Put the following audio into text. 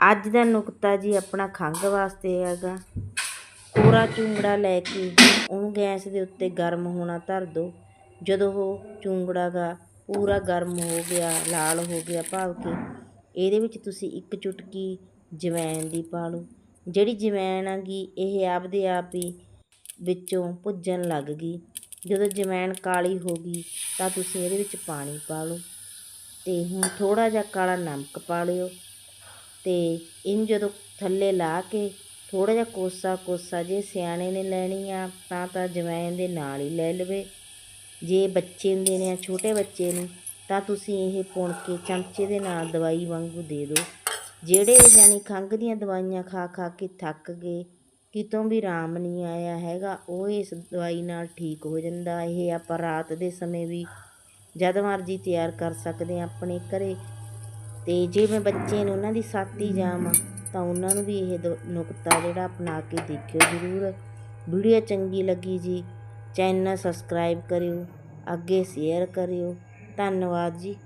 ਅੱਜ ਦਾ ਨੁਕਤਾ ਜੀ ਆਪਣਾ ਖੰਘ ਵਾਸਤੇ ਹੈਗਾ। ਕੋਰਾ ਚੁੰਗੜਾ ਲੈ ਕੇ ਉਹਨੂੰ ਗੈਸ ਦੇ ਉੱਤੇ ਗਰਮ ਹੋਣਾ ਧਰ ਦਿਓ ਜਦੋਂ ਉਹ ਚੁੰਗੜਾ ਗਾ, ਪੂਰਾ ਗਰਮ ਹੋ ਗਿਆ, ਲਾਲ ਹੋ ਗਿਆ ਭਾਵ ਕਿ ਇਹਦੇ ਵਿੱਚ ਤੁਸੀਂ ਇੱਕ ਚੁਟਕੀ ਜਵੈਣ ਦੀ ਪਾ ਲਓ। ਜਿਹੜੀ ਜਵੈਣ ਹੈਗੀ ਇਹ ਆਪਦੇ ਆਪ ਹੀ ਵਿੱਚੋਂ ਭੁੱਜਣ ਲੱਗ ਗਈ ਜਦੋਂ ਜਵੈਣ ਕਾਲੀ ਹੋ ਗਈ ਤਾਂ ਤੁਸੀਂ ਇਹਦੇ ਵਿੱਚ ਪਾਣੀ ਪਾ ਲਓ। ਅਤੇ ਹੁਣ ਥੋੜ੍ਹਾ ਜਿਹਾ ਕਾਲਾ ਨਮਕ ਪਾ ਲਿਓ। ਅਤੇ ਇਹਨੂੰ ਜਦੋਂ ਥੱਲੇ ਲਾ ਕੇ ਥੋੜ੍ਹਾ ਜਿਹਾ ਕੋਸਾ ਕੋਸਾ ਜੇ ਸਿਆਣੇ ਨੇ ਲੈਣੀ ਆ, ਤਾਂ ਤਾਂ ਜਵੈਣ ਦੇ ਨਾਲ ਹੀ ਲੈ ਲਵੇ। ਜੇ ਬੱਚੇ ਹੁੰਦੇ ਨੇ ਛੋਟੇ ਬੱਚੇ ਨੂੰ, ਤਾਂ ਤੁਸੀਂ ਇਹ ਪੁਣ ਕੇ ਚਮਚੇ ਦੇ ਨਾਲ ਦਵਾਈ ਵਾਂਗੂ ਦੇ ਦਿਓ। ਜਿਹੜੇ ਜਾਨੀ ਖੰਘ ਦੀਆਂ ਦਵਾਈਆਂ ਖਾ ਖਾ ਕੇ ਥੱਕ ਗਏ, ਕਿਤੋਂ ਵੀ ਆਰਾਮ ਨਹੀਂ ਆਇਆ ਹੈਗਾ, ਉਹ ਇਸ ਦਵਾਈ ਨਾਲ ਠੀਕ ਹੋ ਜਾਂਦਾ। ਇਹ ਆਪਾਂ ਰਾਤ ਦੇ ਸਮੇਂ ਵੀ ਜਦ ਮਰਜ਼ੀ ਤਿਆਰ ਕਰ ਸਕਦੇ ਹਾਂ ਆਪਣੇ ਘਰੇ। ਅਤੇ ਜੇ ਮੈਂ ਬੱਚੇ ਨੂੰ ਉਹਨਾਂ ਦੀ ਸਾਥੀ ਜਾਵਾਂ, ਤਾਂ ਉਹਨਾਂ ਨੂੰ ਵੀ ਇਹ ਦ ਨੁਕਤਾ ਜਿਹੜਾ ਅਪਣਾ ਕੇ ਦੇਖਿਓ ਜ਼ਰੂਰ। ਵੀਡੀਓ ਚੰਗੀ ਲੱਗੀ ਜੀ, ਚੈਨਲ ਸਬਸਕ੍ਰਾਈਬ ਕਰਿਓ, ਅੱਗੇ ਸ਼ੇਅਰ ਕਰਿਓ। ਧੰਨਵਾਦ ਜੀ।